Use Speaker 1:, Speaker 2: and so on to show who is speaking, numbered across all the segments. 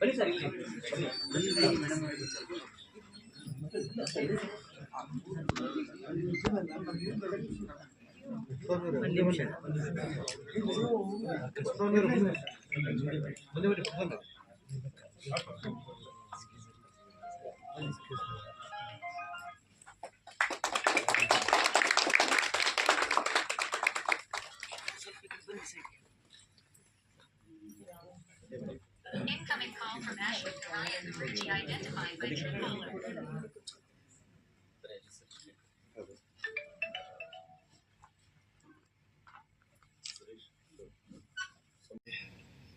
Speaker 1: ಬನ್ನಿ ಸರ್ ಇಲ್ಲಿ. ಒಂದು
Speaker 2: call from Ashley.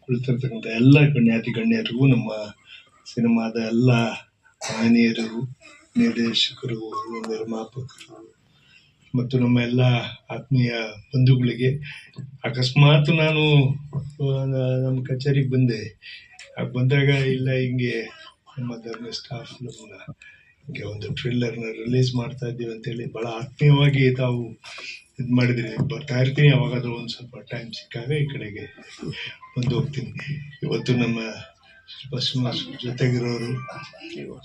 Speaker 3: ಕುಳಿತಿರ್ತಕ್ಕಂಥ ಎಲ್ಲ ಗಣ್ಯಾತಿ ಗಣ್ಯರಿಗೂ, ನಮ್ಮ ಸಿನಿಮಾದ ಎಲ್ಲ ಮಹನೀಯರು ನಿರ್ದೇಶಕರು, ನಿರ್ಮಾಪಕರು ಮತ್ತು ನಮ್ಮ ಎಲ್ಲ ಆತ್ಮೀಯ ಬಂಧುಗಳಿಗೆ, ಅಕಸ್ಮಾತ್ ನಾನು ನಮ್ಮ ಕಚೇರಿಗೆ ಬಂದೆ ಬಂದಾಗ ಇಲ್ಲ ಹಿಂಗೆ ನಮ್ಮ ಧರ್ಮ ಸ್ಟಾಫ್ ನಮ್ಮನ್ನ ಹಿಂಗೆ ಒಂದು ಟ್ರಿಲ್ಲರ್ನ ರಿಲೀಸ್ ಮಾಡ್ತಾ ಇದ್ದೀವಿ ಅಂತೇಳಿ ಭಾಳ ಆತ್ಮೀಯವಾಗಿ ತಾವು ಇದು ಮಾಡಿದ್ರಿ. ಬರ್ತಾ ಇರ್ತೀನಿ, ಯಾವಾಗಾದ್ರೂ ಒಂದು ಸ್ವಲ್ಪ ಟೈಮ್ ಸಿಕ್ಕಾಗ ಈ ಕಡೆಗೆ ಬಂದು ಹೋಗ್ತೀನಿ. ಇವತ್ತು ನಮ್ಮ ಪಶ್ಚಿಮ ಜೊತೆಗಿರೋರು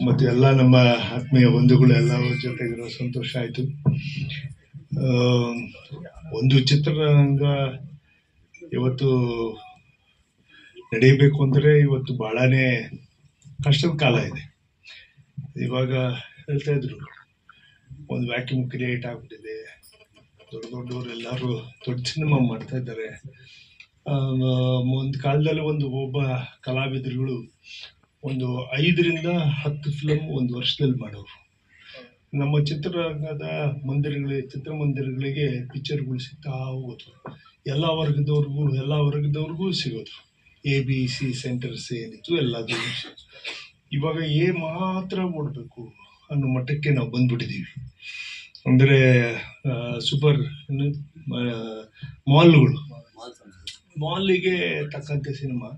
Speaker 3: ಮತ್ತು ಎಲ್ಲ ನಮ್ಮ ಆತ್ಮೀಯ ಬಂಧುಗಳು ಎಲ್ಲರ ಜೊತೆಗಿರೋ ಸಂತೋಷ ಆಯಿತು. ಒಂದು ಚಿತ್ರರಂಗ ಇವತ್ತು ನಡೀಬೇಕು ಅಂದರೆ ಇವತ್ತು ಭಾಳನೇ ಕಷ್ಟದ ಕಾಲ ಇದೆ. ಇವಾಗ ಹೇಳ್ತಾ ಇದ್ರು ಒಂದು ವ್ಯಾಕ್ಯೂಮ್ ಕ್ರಿಯೇಟ್ ಆಗ್ಬಿಟ್ಟಿದೆ. ದೊಡ್ಡ ದೊಡ್ಡವರು ಎಲ್ಲರೂ ದೊಡ್ಡ ಸಿನಿಮಾ ಮಾಡ್ತಾ ಇದ್ದಾರೆ. ಒಂದು ಕಾಲದಲ್ಲಿ ಒಂದು ಒಬ್ಬ ಕಲಾವಿದರುಗಳು ಒಂದು ಐದರಿಂದ ಹತ್ತು ಫಿಲಮ್ ಒಂದು ವರ್ಷದಲ್ಲಿ ಮಾಡೋರು. ನಮ್ಮ ಚಿತ್ರರಂಗದ ಮಂದಿರಗಳಿಗೆ ಚಿತ್ರಮಂದಿರಗಳಿಗೆ ಪಿಕ್ಚರ್ಗಳು ಸಿಗ್ತಾ ಹೋಗೋದು. ಎಲ್ಲ ವರ್ಗದವ್ರಿಗೂ ಎಲ್ಲ ವರ್ಗದವ್ರಿಗೂ ಸಿಗೋದು. ಎ ಬಿ ಸಿ ಸೆಂಟರ್ಸ್ ಏನಿತ್ತು ಎಲ್ಲದೂ ಇವಾಗ ಎ ಮಾತ್ರ ಓಡಬೇಕು ಅನ್ನೋ ಮಟ್ಟಕ್ಕೆ ನಾವು ಬಂದ್ಬಿಟ್ಟಿದ್ದೀವಿ ಅಂದರೆ ಸೂಪರ್ ಮಾಲ್ಗಳು ಮಾಲಿಗೆ ತಕ್ಕಂತೆ ಸಿನಿಮಾ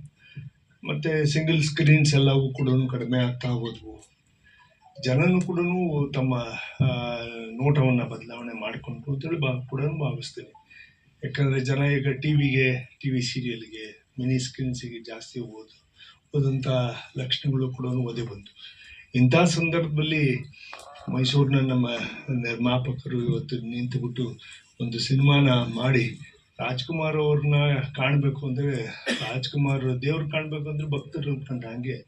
Speaker 3: ಮತ್ತು ಸಿಂಗಲ್ ಸ್ಕ್ರೀನ್ಸ್ ಎಲ್ಲವೂ ಕೂಡ ಕಡಿಮೆ ಆಗ್ತಾ ಹೋದವು. ಜನನು ಕೂಡ ತಮ್ಮ ನೋಟವನ್ನು ಬದಲಾವಣೆ ಮಾಡಿಕೊಂಡು ಅಂತೇಳಿ ಬಾ ಕೂಡ ಭಾವಿಸ್ತೇನೆ. ಯಾಕಂದರೆ ಜನ ಈಗ ಟಿ ವಿಗೆ ಟಿ ವಿ ಸೀರಿಯಲ್ಗೆ ಮಿನಿ ಸ್ಕ್ರೀನ್ಸಿಗೆ ಜಾಸ್ತಿ ಓದು ಓದಂಥ ಲಕ್ಷಣಗಳು ಕೂಡ ಒದೆ ಬಂತು. ಇಂಥ ಸಂದರ್ಭದಲ್ಲಿ ಮೈಸೂರಿನ ನಮ್ಮ ನಿರ್ಮಾಪಕರು ಇವತ್ತು ನಿಂತುಬಿಟ್ಟು ಒಂದು ಸಿನಿಮಾನ ಮಾಡಿ ರಾಜ್ಕುಮಾರ್ ಅವ್ರನ್ನ ಕಾಣಬೇಕು ಅಂದರೆ ರಾಜ್ಕುಮಾರ್ ದೇವ್ರು ಕಾಣಬೇಕು ಅಂದರೆ ಭಕ್ತರು ಕಂಡ ಹಂಗೆ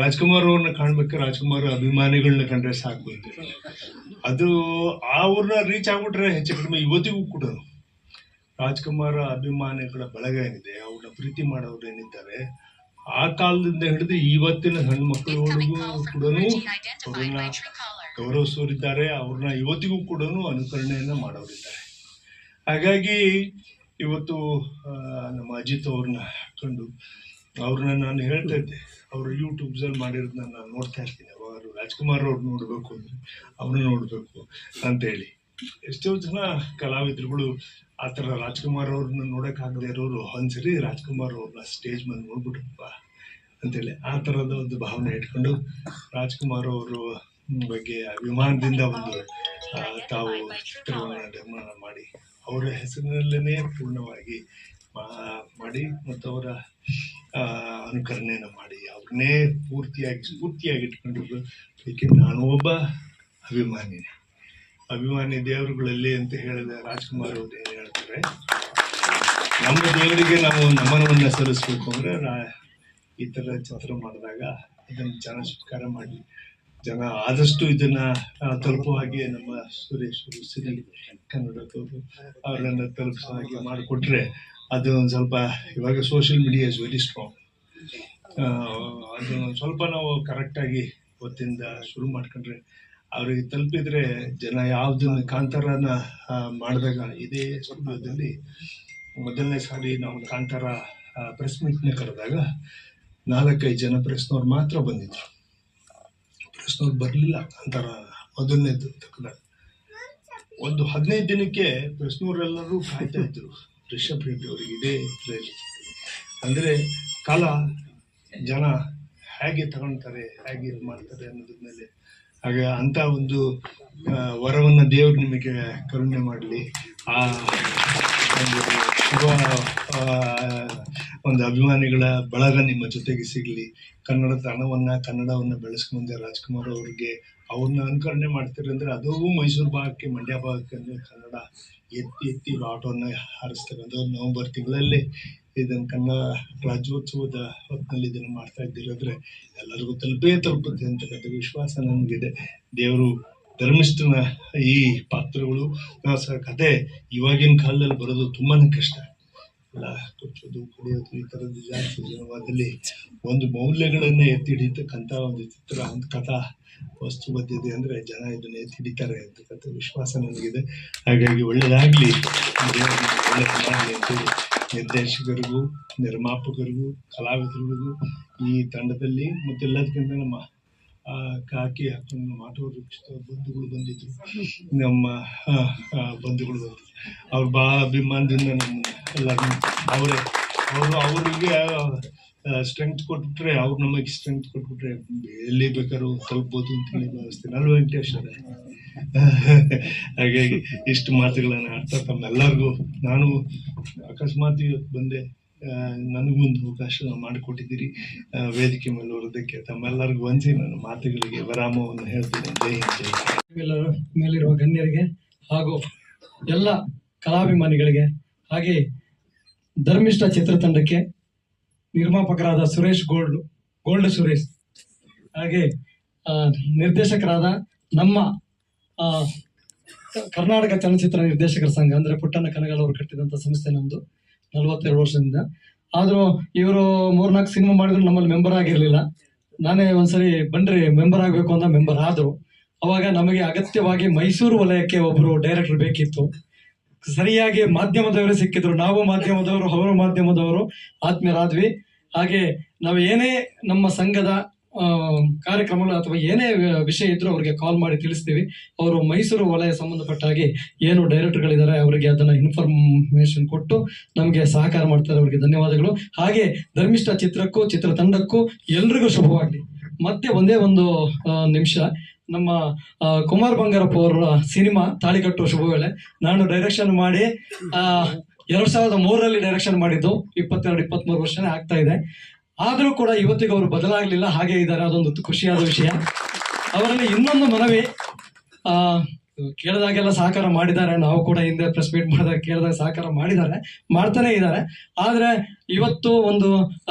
Speaker 3: ರಾಜ್ಕುಮಾರ್ ಅವ್ರನ್ನ ಕಾಣ್ಬೇಕು, ರಾಜ್ಕುಮಾರ್ ಅಭಿಮಾನಿಗಳನ್ನ ಕಂಡ್ರೆ ಸಾಕು ಅದು ಅವ್ರನ್ನ ರೀಚ್ ಆಗ್ಬಿಟ್ರೆ ಹೆಚ್ಚು ಕಡಿಮೆ ಇವತ್ತಿಗೂ ಕೂಡ. ರಾಜ್ಕುಮಾರ್ ಅಭಿಮಾನಿಗಳ ಬಳಗ ಏನಿದೆ, ಅವ್ರನ್ನ ಪ್ರೀತಿ ಮಾಡೋರು ಏನಿದ್ದಾರೆ, ಆ ಕಾಲದಿಂದ ಹಿಡಿದು ಇವತ್ತಿನ ಹೆಣ್ಣು
Speaker 2: call
Speaker 3: ಕೂಡ ಅವ್ರನ್ನ. ಗೌರವಿಸೋರಿದ್ದಾರೆ ಅವ್ರನ್ನ ಇವತ್ತಿಗೂ ಕೂಡ ಅನುಕರಣೆಯನ್ನು ಮಾಡೋರಿದ್ದಾರೆ ಹಾಗಾಗಿ ಇವತ್ತು ನಮ್ಮ ಅಜಿತ್ ಅವ್ರನ್ನ ಕಂಡು ಅವ್ರನ್ನ ನಾನು ಹೇಳ್ತಾ ಇದ್ದೆ, ಅವರು ಯೂಟ್ಯೂಬ್ಸಲ್ಲಿ ಮಾಡಿರೋದನ್ನ ನಾನು ನೋಡ್ತಾ ಇರ್ತೀನಿ, ಅವರು ರಾಜ್ಕುಮಾರ್ ಅವ್ರು ನೋಡಬೇಕು ಅಂದರೆ ಅವ್ರನ್ನ ನೋಡಬೇಕು ಅಂತೇಳಿ ಎಷ್ಟೋ ಜನ ಕಲಾವಿದರುಗಳು ಆ ಥರ ರಾಜ್ಕುಮಾರ್ ಅವ್ರನ್ನ ನೋಡೋಕ್ಕಾಗದೇ ಇರೋರು ಒಂದ್ಸರಿ ರಾಜ್ಕುಮಾರ್ ಅವ್ರನ್ನ ಸ್ಟೇಜ್ ಮೇಲೆ ನೋಡ್ಬಿಟ್ರಪ್ಪ ಅಂತೇಳಿ ಆ ಥರದ ಒಂದು ಭಾವನೆ ಇಟ್ಕೊಂಡು ರಾಜ್ಕುಮಾರ್ ಅವರು ಬಗ್ಗೆ ಅಭಿಮಾನದಿಂದ ಒಂದು ತಾವು ಚಿತ್ರವನ್ನು ನಿರ್ಮಾಣ ಮಾಡಿ ಅವರ ಹೆಸರಿನಲ್ಲೇ ಪೂರ್ಣವಾಗಿ ಮಾಡಿ ಮತ್ತು ಅವರ ಅನುಕರಣೆಯನ್ನು ಮಾಡಿ ಅವ್ರನ್ನೇ ಪೂರ್ತಿಯಾಗಿ ಸ್ಫೂರ್ತಿಯಾಗಿ ಇಟ್ಕೊಂಡಿದ್ರು ಏಕೆಂದ್ರೆ ನಾನು ಒಬ್ಬ ಅಭಿಮಾನಿನೇ ಅಭಿಮಾನಿ ದೇವರುಗಳಲ್ಲಿ ಅಂತ ಹೇಳಿದ ರಾಜ್ಕುಮಾರ್ ಅವರು ಏನು ಹೇಳ್ತಾರೆ? ನಮ್ಮ ದೇವರಿಗೆ ನಾವು ನಮನವನ್ನು ಸಲ್ಲಿಸ್ಬೇಕು ಅಂದ್ರೆ ಈ ಥರ ಚಿತ್ರ ಮಾಡಿದಾಗ ಇದನ್ನು ಜನ ಸ್ವೀಕಾರ ಮಾಡಿ, ಜನ ಆದಷ್ಟು ಇದನ್ನ ತಲುಪುವಾಗಿ ನಮ್ಮ ಸುರೇಶ್ ಸಿರಿ ಕನ್ನಡದವರು ಅವರನ್ನು ತಲುಪಿಸೋ ಹಾಗೆ ಮಾಡಿಕೊಟ್ರೆ ಅದು ಒಂದು ಸ್ವಲ್ಪ, ಇವಾಗ social media is very strong ಅದನ್ನ ಸ್ವಲ್ಪ ನಾವು ಕರೆಕ್ಟಾಗಿ ಇವತ್ತಿಂದ ಶುರು ಮಾಡ್ಕೊಂಡ್ರೆ ಅವ್ರಿಗೆ ತಲುಪಿದ್ರೆ ಜನ ಯಾವ್ದನ್ನ ಕಾಂತಾರನ ಮಾಡಿದಾಗ ಇದೇ ಸಂದರ್ಭದಲ್ಲಿ ಮೊದಲನೇ ಸಾರಿ ನಾವು ಕಾಂತಾರ ಪ್ರೆಸ್ ಮೀಟ್ನ ಕರೆದಾಗ ನಾಲ್ಕೈದು ಜನ ಪ್ರೆಸ್ನವ್ರು ಮಾತ್ರ ಬಂದಿದ್ರು. ಪ್ರೆಸ್ನವ್ರು ಬರಲಿಲ್ಲ ಕಾಂತಾರ ಮೊದಲನೇದು ತಕ್ಕದಾಗ ಒಂದು ಹದಿನೈದು ದಿನಕ್ಕೆ ಪ್ರೆಸ್ನವರೆಲ್ಲರೂ ಕಾಯ್ತಾ ಇದ್ರು. ರಿಷಬ್ ರೆಡ್ಡಿ ಅವರಿಗೆ ಇದೇ ಇದರಲ್ಲಿ. ಅಂದರೆ ಕಾಲ ಜನ ಹೇಗೆ ತಗೊಳ್ತಾರೆ, ಹೇಗೆ ಇದು ಮಾಡ್ತಾರೆ ಅನ್ನೋದ್ರ ಮೇಲೆ ಹಾಗೆ ಅಂತ ಒಂದು ವರವನ್ನ ದೇವರು ನಿಮಗೆ ಕರುಣೆ ಮಾಡಲಿ. ಆ, ಒಂದು ಶುಭ ಒಂದು ಅಭಿಮಾನಿಗಳ ಬಳಗ ನಿಮ್ಮ ಜೊತೆಗೆ ಸಿಗಲಿ. ಕನ್ನಡ ತಾಣವನ್ನ, ಕನ್ನಡವನ್ನ ಬೆಳೆಸ್ಕೊಂಡೆ ರಾಜ್ಕುಮಾರ್ ಅವ್ರಿಗೆ ಅವ್ರನ್ನ ಅನುಕರಣೆ ಮಾಡ್ತೀರಿ ಅಂದ್ರೆ ಅದು ಮೈಸೂರು ಭಾಗಕ್ಕೆ, ಮಂಡ್ಯ ಭಾಗಕ್ಕೆ ಅಂದ್ರೆ ಕನ್ನಡ ಎತ್ತಿ ಎತ್ತಿ ಆಟೋನ ಹಾರಿಸ್ತಾರೆ. ಅದು ನವೆಂಬರ್ ತಿಂಗಳಲ್ಲಿ ಇದನ್ನು ಕನ್ನಡ ರಾಜ್ಯೋತ್ಸವದ ಹೊತ್ತಿನಲ್ಲಿ ಇದನ್ನು ಮಾಡ್ತಾ ಇದ್ದಿರೋದ್ರೆ ಎಲ್ಲರಿಗೂ ತಲುಪೇ ತಲುಪುತ್ತೆ ಅಂತಕ್ಕಂಥ ವಿಶ್ವಾಸ ನನಗಿದೆ ದೇವರು ಧರ್ಮಿಷ್ಠನ ಈ ಪಾತ್ರಗಳು ಕತೆ ಇವಾಗಿನ ಕಾಲದಲ್ಲಿ ಬರೋದು ತುಂಬಾನೇ ಕಷ್ಟ. ಎಲ್ಲ ಕೊಚ್ಚೋದು ಕುಡಿಯೋದು, ಈ ಥರದ್ದು ಜಾಸ್ತಿ ಜನವಾದಲ್ಲಿ ಒಂದು ಮೌಲ್ಯಗಳನ್ನ ಎತ್ತಿ ಹಿಡಿತಕ್ಕಂಥ ಒಂದು ಚಿತ್ರ, ಒಂದು ಕಥಾ, ವಸ್ತು ಬಂದಿದೆ ಅಂದ್ರೆ ಜನ ಇದನ್ನ ಎತ್ತಿ ಹಿಡಿತಾರೆ ಅಂತಕ್ಕಂಥ ವಿಶ್ವಾಸ ನನಗಿದೆ ಹಾಗಾಗಿ ಒಳ್ಳೇದಾಗ್ಲಿ. ದೇವರು ನಿರ್ದೇಶಕರಿಗೂ, ನಿರ್ಮಾಪಕರಿಗೂ, ಕಲಾವಿದರಿಗೂ ಈ ತಂಡದಲ್ಲಿ ಮತ್ತೆಲ್ಲದಕ್ಕಿಂತ ನಮ್ಮ ಕಾಕಿ ಹಾಕೊಂಡು ವೃಕ್ಷದ ಬಂಧುಗಳು ಬಂದಿದ್ರು. ನಮ್ಮ ಬಂಧುಗಳು ಬಂದಿದ್ರು ಅವ್ರು ಭಾಳ ಅಭಿಮಾನದಿಂದ ನಮ್ಮ ಎಲ್ಲರನ್ನು, ಅವರೇ, ಅವರು, ಅವರಿಗೆ ಸ್ಟ್ರೆಂತ್ ಕೊಟ್ಬಿಟ್ರೆ ಅವ್ರು ನಮಗೆ ಸ್ಟ್ರೆಂತ್ ಕೊಟ್ಬಿಟ್ರೆ ಎಲ್ಲಿ ಬೇಕಾದ್ರೂ ತಲುಪ್ಬೋದು ಅಂತ ಹೇಳಿ ಭಾವಿಸ್ತೀನಿ. ಅಲ್ವ ವೆಂಕಟೇಶ್ವರ ಹಾಗಾಗಿ ಇಷ್ಟು ಮಾತುಗಳನ್ನು ಆಡ್ತಾ ತಮ್ಮೆಲ್ಲರಿಗೂ ನಾನು ಅಕಸ್ಮಾತ್ ಇವತ್ತು ಬಂದೆ. ನನಗೊಂದು ಅವಕಾಶ ಮಾಡಿಕೊಟ್ಟಿದ್ದೀರಿ. ವೇದಿಕೆ ಮೇಲೆ ಬರೋದಕ್ಕೆ ತಮ್ಮೆಲ್ಲರಿಗೂ ವಂಚಿ ನನ್ನ ಮಾತುಗಳಿಗೆ ವಿರಾಮವನ್ನು ಹೇಳ್ತೀನಿ. ಕರ್ನಾಟಕ.
Speaker 4: ಮೇಲಿರುವ ಗಣ್ಯರಿಗೆ ಹಾಗೂ ಎಲ್ಲ ಕಲಾಭಿಮಾನಿಗಳಿಗೆ, ಹಾಗೆ ಧರ್ಮಿಷ್ಠ ಚಿತ್ರತಂಡಕ್ಕೆ ನಿರ್ಮಾಪಕರಾದ ಸುರೇಶ್ ಗೋಲ್ಡ್ ಗೋಲ್ಡ್ ಸುರೇಶ್. ಹಾಗೆ ನಿರ್ದೇಶಕರಾದ ನಮ್ಮ ಕರ್ನಾಟಕ ಚಲನಚಿತ್ರ ನಿರ್ದೇಶಕರ ಸಂಘ, ಅಂದ್ರೆ ಪುಟ್ಟಣ್ಣ ಕನಗಲ್ ಅವರು ಕಟ್ಟಿದಂತ ಸಂಸ್ಥೆ ನಮ್ದು ನಲವತ್ತೆರಡು ವರ್ಷದಿಂದ. ಆದ್ರೂ ಇವರು ಮೂರ್ನಾಲ್ಕು ಸಿನಿಮಾ ಮಾಡಿದ್ರು, ನಮ್ಮಲ್ಲಿ ಮೆಂಬರ್ ಆಗಿರ್ಲಿಲ್ಲ. ನಾನೇ ಒಂದ್ಸರಿ ಬನ್ರಿ ಮೆಂಬರ್ ಆಗಬೇಕು ಅಂತ ಮೆಂಬರ್ ಆದ್ರು. ಅವಾಗ ನಮಗೆ ಅಗತ್ಯವಾಗಿ ಮೈಸೂರು ವಲಯಕ್ಕೆ ಒಬ್ಬರು ಡೈರೆಕ್ಟರ್ ಬೇಕಿತ್ತು. ಸರಿಯಾಗಿ ಮಾಧ್ಯಮದವರೇ ಸಿಕ್ಕಿದ್ರು. ನಾವು ಮಾಧ್ಯಮದವರು, ಅವರು ಮಾಧ್ಯಮದವರು ಆತ್ಮೀಯರಾದ್ವಿ. ಹಾಗೆ ನಾವು ಏನೇ ನಮ್ಮ ಸಂಘದ ಕಾರ್ಯಕ್ರಮಗಳು ಅಥವಾ ಏನೇ ವಿಷಯ ಇದ್ರೂ ಅವರಿಗೆ ಕಾಲ್ ಮಾಡಿ ತಿಳಿಸ್ತೀವಿ. ಅವರು ಮೈಸೂರು ವಲಯ ಸಂಬಂಧಪಟ್ಟ ಹಾಗೆ ಏನು ಡೈರೆಕ್ಟರ್ಗಳಿದ್ದಾರೆ ಅವರಿಗೆ ಅದನ್ನ ಇನ್ಫಾರ್ಮೇಶನ್ ಕೊಟ್ಟು ನಮಗೆ ಸಹಕಾರ ಮಾಡ್ತಾರೆ. ಅವರಿಗೆ ಧನ್ಯವಾದಗಳು. ಹಾಗೆ ಧರ್ಮಿಷ್ಠ ಚಿತ್ರಕ್ಕೂ, ಚಿತ್ರತಂಡಕ್ಕೂ ಎಲ್ರಿಗೂ ಶುಭವಾಗಲಿ. ಮತ್ತೆ ಒಂದೇ ಒಂದು ನಿಮಿಷ. ನಮ್ಮ ಕುಮಾರ್ ಬಂಗಾರಪ್ಪ ಅವರ ಸಿನಿಮಾ ತಾಳಿಕಟ್ಟು ಶುಭವೇಳೆ ನಾನು ಡೈರೆಕ್ಷನ್ ಮಾಡಿ ಎರಡ್ ಸಾವಿರದ ಮೂರರಲ್ಲಿ ಡೈರೆಕ್ಷನ್ ಮಾಡಿದ್ದು, ಇಪ್ಪತ್ತೆರಡು, ಇಪ್ಪತ್ಮೂರು ವರ್ಷನೇ ಆಗ್ತಾ ಇದೆ. ಆದರೂ ಕೂಡ ಇವತ್ತಿಗೆ ಅವರು ಬದಲಾಗಲಿಲ್ಲ, ಹಾಗೆ ಇದ್ದಾರೆ, ಅದೊಂದು ಖುಷಿಯಾದ ವಿಷಯ. ಅವರಲ್ಲಿ ಇನ್ನೊಂದು ಮನವಿ, ಆ ಕೇಳಿದಾಗೆಲ್ಲ ಸಹಕಾರ ಮಾಡಿದ್ದಾರೆ. ನಾವು ಕೂಡ ಹಿಂದೆ ಪ್ರೆಸ್ ಮೀಟ್ ಮಾಡಿದಾಗ ಕೇಳಿದಾಗ ಸಹಕಾರ ಮಾಡಿದ್ದಾರೆ. ಮಾಡ್ತಾನೆ ಇದ್ದಾರೆ. ಆದರೆ ಇವತ್ತು ಒಂದು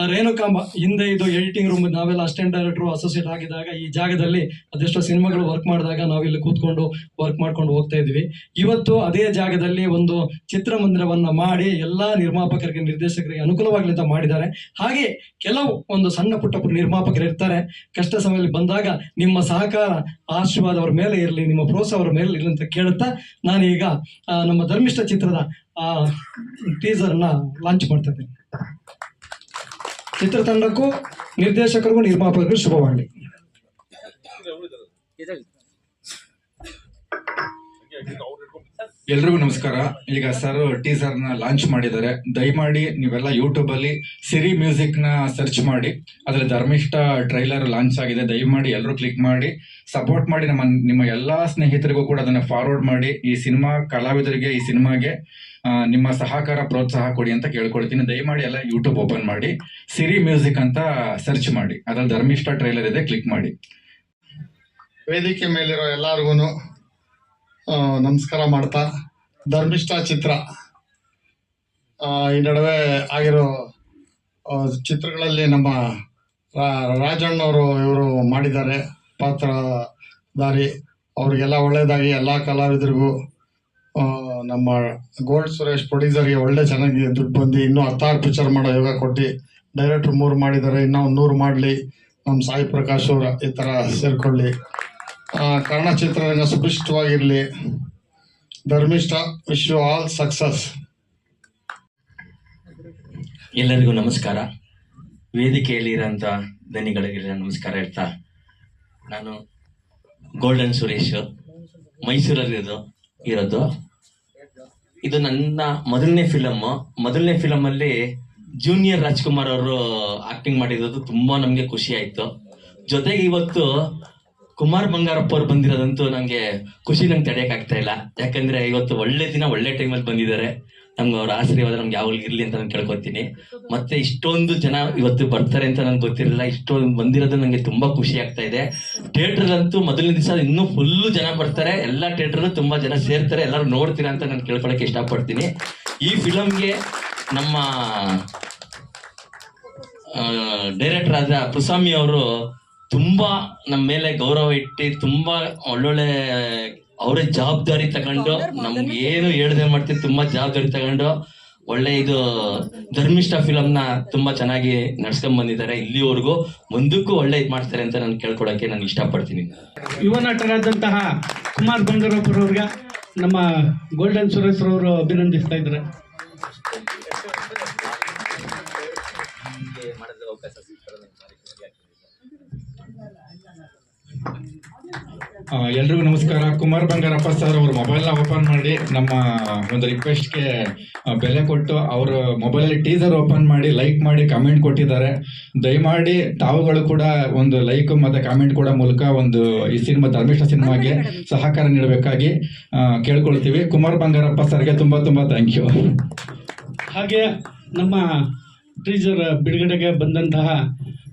Speaker 4: ರೇಣುಕಾಂಬ ಹಿಂದೆ ಇದು ಎಡಿಟಿಂಗ್ ರೂಮ್ ನಾವೆಲ್ಲ ಅಸಿಸ್ಟೆಂಟ್ ಡೈರೆಕ್ಟರ್ ಅಸೋಸಿಯೇಟ್ ಆಗಿದಾಗ ಈ ಜಾಗದಲ್ಲಿ ಅದೆಷ್ಟೋ ಸಿನಿಮಾಗಳು ವರ್ಕ್ ಮಾಡಿದಾಗ ನಾವಿಲ್ಲಿ ಕೂತ್ಕೊಂಡು ವರ್ಕ್ ಮಾಡ್ಕೊಂಡು ಹೋಗ್ತಾ ಇದ್ವಿ. ಇವತ್ತು ಅದೇ ಜಾಗದಲ್ಲಿ ಒಂದು ಚಿತ್ರಮಂದಿರವನ್ನ ಮಾಡಿ ಎಲ್ಲಾ ನಿರ್ಮಾಪಕರಿಗೆ, ನಿರ್ದೇಶಕರಿಗೆ ಅನುಕೂಲವಾಗ್ಲಿಂತ ಮಾಡಿದ್ದಾರೆ. ಹಾಗೆ ಕೆಲವು ಒಂದು ಸಣ್ಣ ಪುಟ್ಟ ನಿರ್ಮಾಪಕರು ಇರ್ತಾರೆ. ಕಷ್ಟ ಸಮಯದಲ್ಲಿ ಬಂದಾಗ ನಿಮ್ಮ ಸಹಕಾರ ಆಶೀರ್ವಾದ ಅವ್ರ ಮೇಲೆ ಇರಲಿ, ನಿಮ್ಮ ಪ್ರೋತ್ಸಾಹ ಅವರ ಮೇಲೆ ಇರಲಿ ಅಂತ ಕೇಳುತ್ತಾ ನಾನೀಗ ನಮ್ಮ ಧರ್ಮಿಷ್ಠ ಚಿತ್ರದ ಟೀಸರ್ನ ಲಾಂಚ್ ಮಾಡ್ತಾ ಇದ್ದೀನಿ. ಚಿತ್ರತಂಡಕ್ಕೂ ನಿರ್ದೇಶಕರಿಗೂ, ನಿರ್ಮಾಪಕರಿಗೂ ಶುಭವಾಗಲಿ.
Speaker 5: ಎಲ್ರಿಗೂ ನಮಸ್ಕಾರ. ಈಗ ಸರ್ ಟೀಸರ್ನ ಲಾಂಚ್ ಮಾಡಿದ್ದಾರೆ. ದಯಮಾಡಿ ನೀವೆಲ್ಲ ಯೂಟ್ಯೂಬ್ ಅಲ್ಲಿ ಸಿರಿ ಮ್ಯೂಸಿಕ್ನ ಸರ್ಚ್ ಮಾಡಿ. ಅದ್ರ ಧರ್ಮಿಷ್ಠ ಟ್ರೈಲರ್ ಲಾಂಚ್ ಆಗಿದೆ. ದಯಮಾಡಿ ಎಲ್ಲರೂ ಕ್ಲಿಕ್ ಮಾಡಿ. ಸಪೋರ್ಟ್ ಮಾಡಿ ನಮ್ಮ, ನಿಮ್ಮ ಎಲ್ಲಾ ಸ್ನೇಹಿತರಿಗೂ ಕೂಡ ಅದನ್ನ ಫಾರ್ವರ್ಡ್ ಮಾಡಿ. ಈ ಸಿನಿಮಾ ಕಲಾವಿದರಿಗೆ, ಈ ಸಿನಿಮಾಗೆ ನಿಮ್ಮ ಸಹಕಾರ ಪ್ರೋತ್ಸಾಹ ಕೊಡಿ ಅಂತ ಕೇಳ್ಕೊಳ್ತೀನಿ. ದಯಮಾಡಿ ಎಲ್ಲ ಯೂಟ್ಯೂಬ್ ಓಪನ್ ಮಾಡಿ. ಸಿರಿ ಮ್ಯೂಸಿಕ್ ಅಂತ ಸರ್ಚ್ ಮಾಡಿ. ಅದ್ರಲ್ಲಿ ಧರ್ಮಿಷ್ಠ ಟ್ರೈಲರ್ ಇದೆ ಕ್ಲಿಕ್ ಮಾಡಿ.
Speaker 6: ವೇದಿಕೆ ಮೇಲಿರೋ ಎಲ್ಲರಿಗೂ ನಮಸ್ಕಾರ ಮಾಡ್ತಾ. ಧರ್ಮಿಷ್ಠ ಚಿತ್ರ. ಈ ನಡುವೆ ಆಗಿರೋ ಚಿತ್ರಗಳಲ್ಲಿ ನಮ್ಮ ರಾಜಣ್ಣವರು ಇವರು ಮಾಡಿದ್ದಾರೆ. ಪಾತ್ರ ದಾರಿ ಅವ್ರಿಗೆಲ್ಲ ಒಳ್ಳೆಯದಾಗಿ ಎಲ್ಲ ಕಲಾವಿದರಿಗೂ ನಮ್ಮ ಗೋಲ್ಡ್ ಸುರೇಶ್ ಪ್ರೊಡ್ಯೂಸರ್ಗೆ ಒಳ್ಳೆ ಚೆನ್ನಾಗಿ ದುಡ್ಡು ಬಂದು ಇನ್ನೂ ಹತ್ತಾರು ಪಿಕ್ಚರ್ ಮಾಡೋ ಯೋಗ ಕೊಟ್ಟು ಡೈರೆಕ್ಟ್ರ್ ಮೂರು ಮಾಡಿದ್ದಾರೆ. ಇನ್ನೂ ನೂರು ಮಾಡಲಿ. ನಮ್ಮ ಸಾಯಿ ಪ್ರಕಾಶ್ ಅವರ ಈ ಥರ ಸೇರ್ಕೊಳ್ಳಿ. ಕನ್ನಡ ಚಿತ್ರರಂಗ ಸುಭಿಷ್ಟವಾಗಿರಲಿ Dharmishta wish you all success.
Speaker 7: ಎಲ್ಲರಿಗೂ ನಮಸ್ಕಾರ. ವೇದಿಕೆಯಲ್ಲಿರೋಂಥ ದನಿಗಳಿಗೆಲ್ಲ ನಮಸ್ಕಾರ ಹೇಳ್ತಾ, ನಾನು ಗೋಲ್ಡನ್ ಸುರೇಶ್ ಮೈಸೂರಲ್ಲಿರೋದು ಇರೋದು ಇದು ನನ್ನ ಮೊದಲನೇ ಫಿಲಮ್ ಮೊದಲನೇ ಫಿಲಮ್ ಅಲ್ಲಿ ಜೂನಿಯರ್ ರಾಜ್ಕುಮಾರ್ ಅವರು ಆಕ್ಟಿಂಗ್ ಮಾಡಿರೋದು ತುಂಬಾ ನಮ್ಗೆ ಖುಷಿ ಆಯ್ತು. ಜೊತೆಗೆ ಇವತ್ತು ಕುಮಾರ್ ಬಂಗಾರಪ್ಪ ಅವ್ರು ಬಂದಿರೋದಂತೂ ನಂಗೆ ಖುಷಿ ನಂಗೆ ತಡೆಯಕ್ ಆಗ್ತಾ ಇಲ್ಲ. ಯಾಕಂದ್ರೆ ಇವತ್ತು ಒಳ್ಳೆ ದಿನ, ಒಳ್ಳೆ ಟೈಮಲ್ಲಿ ಬಂದಿದ್ದಾರೆ. ನಮ್ಗೆ ಅವ್ರ ಆಶೀರ್ವಾದ ನಮ್ಗೆ ಯಾವಾಗಲೂ ಇರ್ಲಿ ಅಂತ ನಾನು ಕೇಳ್ಕೊತೀನಿ. ಮತ್ತೆ ಇಷ್ಟೊಂದು ಜನ ಇವತ್ತು ಬರ್ತಾರೆ ಅಂತ ನಂಗೆ ಗೊತ್ತಿರಲಿಲ್ಲ. ಇಷ್ಟೊಂದು ಬಂದಿರೋದು ನನಗೆ ತುಂಬಾ ಖುಷಿ ಆಗ್ತಾ ಇದೆ. ಥಿಯೇಟರ್ ಅಂತೂ ಮೊದಲನೇ ದಿವಸ ಇನ್ನೂ ಫುಲ್ಲು ಜನ ಬರ್ತಾರೆ. ಎಲ್ಲ ಥಿಯೇಟರ್ ತುಂಬಾ ಜನ ಸೇರ್ತಾರೆ. ಎಲ್ಲರೂ ನೋಡ್ತೀರಾ ಅಂತ ನಾನು ಕೇಳ್ಕೊಳಕ್ಕೆ ಇಷ್ಟಪಡ್ತೀನಿ. ಈ ಫಿಲಮ್ಗೆ ನಮ್ಮ ಡೈರೆಕ್ಟರ್ ಆದ ಪುಸ್ವಾಮಿ ಅವರು ತುಂಬಾ ನಮ್ಮ ಮೇಲೆ ಗೌರವ ಇಟ್ಟು ತುಂಬಾ ಒಳ್ಳೊಳ್ಳೆ ಅವರೇ ಜವಾಬ್ದಾರಿ ತಗೊಂಡು ನಮ್ಗೆ ಏನು ಹೇಳದೆ ಮಾಡ್ತೀವಿ ತುಂಬಾ ಜವಾಬ್ದಾರಿ ತಗೊಂಡು ಒಳ್ಳೆ ಇದು ಧರ್ಮಿಷ್ಠ ಫಿಲಮ್ನ ತುಂಬಾ ಚೆನ್ನಾಗಿ ನಡ್ಸ್ಕೊಂಡ್ ಬಂದಿದ್ದಾರೆ ಇಲ್ಲಿವರೆಗೂ. ಮುಂದಕ್ಕೂ ಒಳ್ಳೆ ಇದು ಮಾಡ್ತಾರೆ ಅಂತ ನಾನು ಕೇಳ್ಕೊಳಕ್ಕೆ ನಾನು ಇಷ್ಟಪಡ್ತೀನಿ.
Speaker 8: ಯುವ ನಟರಾದಂತಹ ಕುಮಾರ್ ಬಂಗಾರಪ್ಪರವ್ರಿಗೆ ನಮ್ಮ ಗೋಲ್ಡನ್ ಸುರೇಶ್ ಅವರು ಅಭಿನಂದಿಸ್ತಾ ಇದ್ದಾರೆ.
Speaker 5: ಎಲ್ರಿಗೂ ನಮಸ್ಕಾರ. ಕುಮಾರ್ ಬಂಗಾರಪ್ಪ ಸರ್ ಅವ್ರ ಮೊಬೈಲ್ನ ಓಪನ್ ಮಾಡಿ ನಮ್ಮ ಒಂದು ರಿಕ್ವೆಸ್ಟ್ಗೆ ಬೆಲೆ ಕೊಟ್ಟು ಅವ್ರ ಮೊಬೈಲಲ್ಲಿ ಟೀಸರ್ ಓಪನ್ ಮಾಡಿ ಲೈಕ್ ಮಾಡಿ ಕಮೆಂಟ್ ಕೊಟ್ಟಿದ್ದಾರೆ. ದಯಮಾಡಿ ತಾವುಗಳು ಕೂಡ ಒಂದು ಲೈಕ್ ಮತ್ತೆ ಕಾಮೆಂಟ್ ಕೂಡ ಮೂಲಕ ಒಂದು ಈ ಸಿನಿಮಾ ಧರ್ಮಿಷ್ಠ ಸಿನಿಮಾಗೆ ಸಹಕಾರ ನೀಡಬೇಕಾಗಿ ಕೇಳ್ಕೊಳ್ತೀವಿ. ಕುಮಾರ್ ಬಂಗಾರಪ್ಪ ಸರ್ಗೆ ತುಂಬಾ ತುಂಬಾ ಥ್ಯಾಂಕ್ ಯು
Speaker 8: ಹಾಗೆ ನಮ್ಮ ಟೀಸರ್ ಬಿಡುಗಡೆಗೆ ಬಂದಂತಹ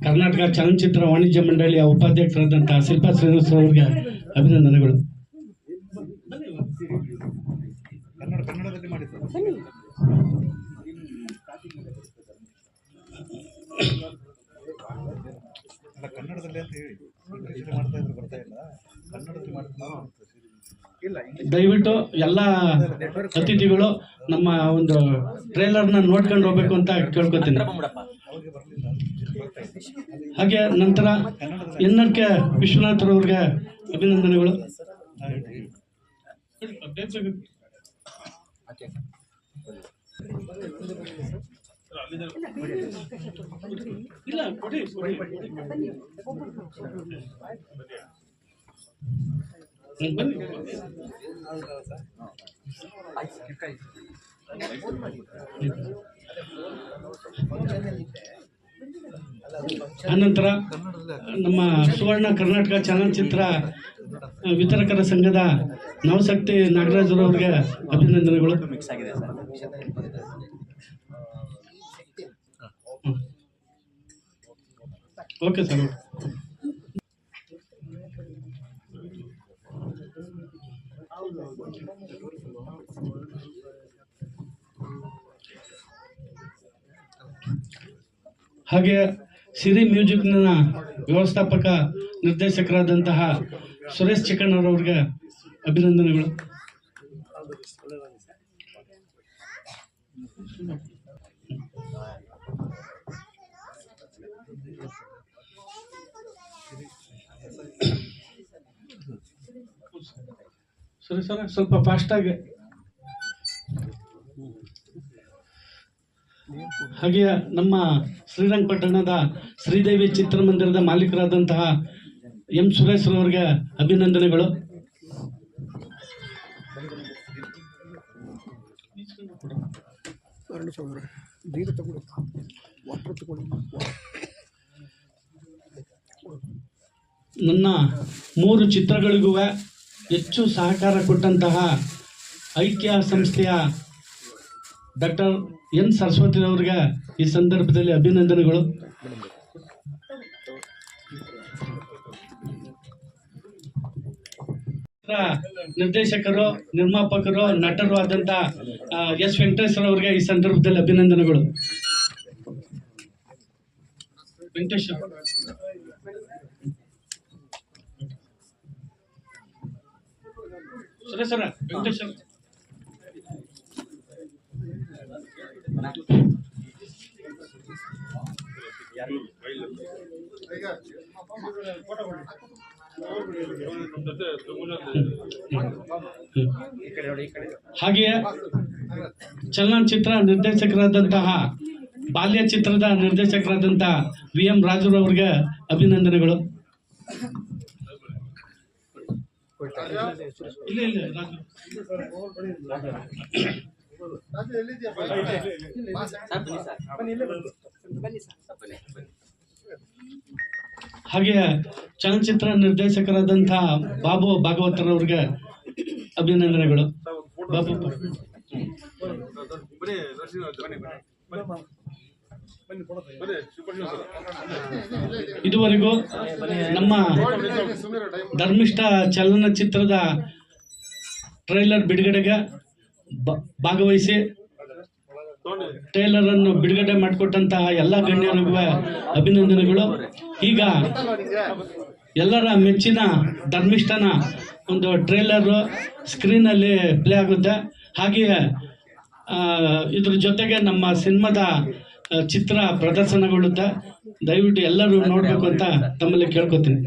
Speaker 8: ಕರ್ನಾಟಕ ಚಲನಚಿತ್ರ ವಾಣಿಜ್ಯ ಮಂಡಳಿಯ ಉಪಾಧ್ಯಕ್ಷರಾದಂತಹ ಶಿಲ್ಪಾ ಶ್ರೀನಿವಾಸ್ ಅವರಿಗೆ ಅಭಿನಂದನೆಗಳು. ದಯವಿಟ್ಟು ಎಲ್ಲ ಅತಿಥಿಗಳು ನಮ್ಮ ಒಂದು ಟ್ರೇಲರ್ನ ನೋಡ್ಕೊಂಡು ಹೋಗ್ಬೇಕು ಅಂತ ಕೇಳ್ಕೊತೀನಿ. ಹಾಗೆ ನಂತರ ಎನ್ನಕ್ಕೆ ವಿಶ್ವನಾಥ್ ವಿಶ್ವನಾಥ್ರವ್ರಿಗೆ ಅಭಿನಂದನೆಗಳು. ಇಲ್ಲ ಕೊಡಿ ಬನ್ನಿ ಬನ್ನಿ ಆನಂತರ ನಮ್ಮ ಸುವರ್ಣ ಕರ್ನಾಟಕ ಚಲನಚಿತ್ರ ವಿತರಕರ ಸಂಘದ ನವಶಕ್ತಿ ನಾಗರಾಜರವ್ರಿಗೆ ಅಭಿನಂದನೆಗಳು. ಓಕೆ ಸರ್ ಹಾಗೆ ಸಿರಿ ಮ್ಯೂಸಿಕ್ನ ವ್ಯವಸ್ಥಾಪಕ ನಿರ್ದೇಶಕರಾದಂತಹ ಸುರೇಶ್ ಚಿಕ್ಕಣ್ಣರವ್ರಿಗೆ ಅಭಿನಂದನೆಗಳು. ಸರಿ ಸರ್ ಸ್ವಲ್ಪ ಫಾಸ್ಟಾಗಿ ಹಾಗೆ ನಮ್ಮ ಶ್ರೀರಂಗಪಟ್ಟಣದ ಶ್ರೀದೇವಿ ಚಿತ್ರಮಂದಿರದ ಮಾಲೀಕರಾದಂತಹ ಎಂ ಸುರೇಶ್ ರವರಿಗೆ ಅಭಿನಂದನೆಗಳು. ನನ್ನ ಮೂರು ಚಿತ್ರಗಳಿಗೂ ಹೆಚ್ಚು ಸಹಕಾರ ಕೊಟ್ಟಂತಹ ಐಕ್ಯ ಸಂಸ್ಥೆಯ ಡಾಕ್ಟರ್ ಎನ್ ಸರಸ್ವತಿ ಅವರಿಗೆ ಈ ಸಂದರ್ಭದಲ್ಲಿ ಅಭಿನಂದನೆಗಳು. ನಿರ್ದೇಶಕರು, ನಿರ್ಮಾಪಕರು ನಟರು ಆದಂತ ಎಸ್ ವೆಂಕಟೇಶ್ವರ ಅವರಿಗೆ ಈ ಸಂದರ್ಭದಲ್ಲಿ ಅಭಿನಂದನೆಗಳು. ವೆಂಕಟೇಶ್ ಸುರೇಶರ ವೆಂಕಟೇಶ್ವರ. ಹಾಗೆಯೇ ಚಲನಚಿತ್ರ ನಿರ್ದೇಶಕರಾದಂತಹ ಬಾಲ್ಯ ಚಿತ್ರದ ನಿರ್ದೇಶಕರಾದಂತಹ ವಿ ಎಂ ರಾಜುರವ್ರಿಗೆ ಅಭಿನಂದನೆಗಳು. ಇಲ್ಲ ಇಲ್ಲ ಹಾಗೆ ಚಲನಚಿತ್ರ ನಿರ್ದೇಶಕರಾದಂತಹ ಬಾಬು ಭಾಗವತರವ್ರಿಗೆ ಅಭಿನಂದನೆಗಳು. ಬಾಬು ಇದುವರೆಗೂ ನಮ್ಮ ಧರ್ಮಿಷ್ಠ ಚಲನಚಿತ್ರದ ಟ್ರೈಲರ್ ಬಿಡುಗಡೆಗೆ ಭಾಗವಹಿಸಿ. ಟ್ರೈಲರ್ ಅನ್ನು ಬಿಡುಗಡೆ ಮಾಡಿಕೊಟ್ಟಂತಹ ಎಲ್ಲ ಗಣ್ಯರಿಗೂ ಅಭಿನಂದನೆಗಳು. ಈಗ ಎಲ್ಲರ ಮೆಚ್ಚಿನ ಧರ್ಮಿಷ್ಠನ ಒಂದು ಟ್ರೇಲರು ಸ್ಕ್ರೀನಲ್ಲಿ ಪ್ಲೇ ಆಗುತ್ತೆ. ಹಾಗೆಯೇ ಇದ್ರ ಜೊತೆಗೆ ನಮ್ಮ ಸಿನಿಮಾದ ಚಿತ್ರ ಪ್ರದರ್ಶನಗೊಳ್ಳುತ್ತೆ. ದಯವಿಟ್ಟು ಎಲ್ಲರೂ ನೋಡಬೇಕು ಅಂತ ತಮ್ಮಲ್ಲಿ ಕೇಳ್ಕೊತೀನಿ.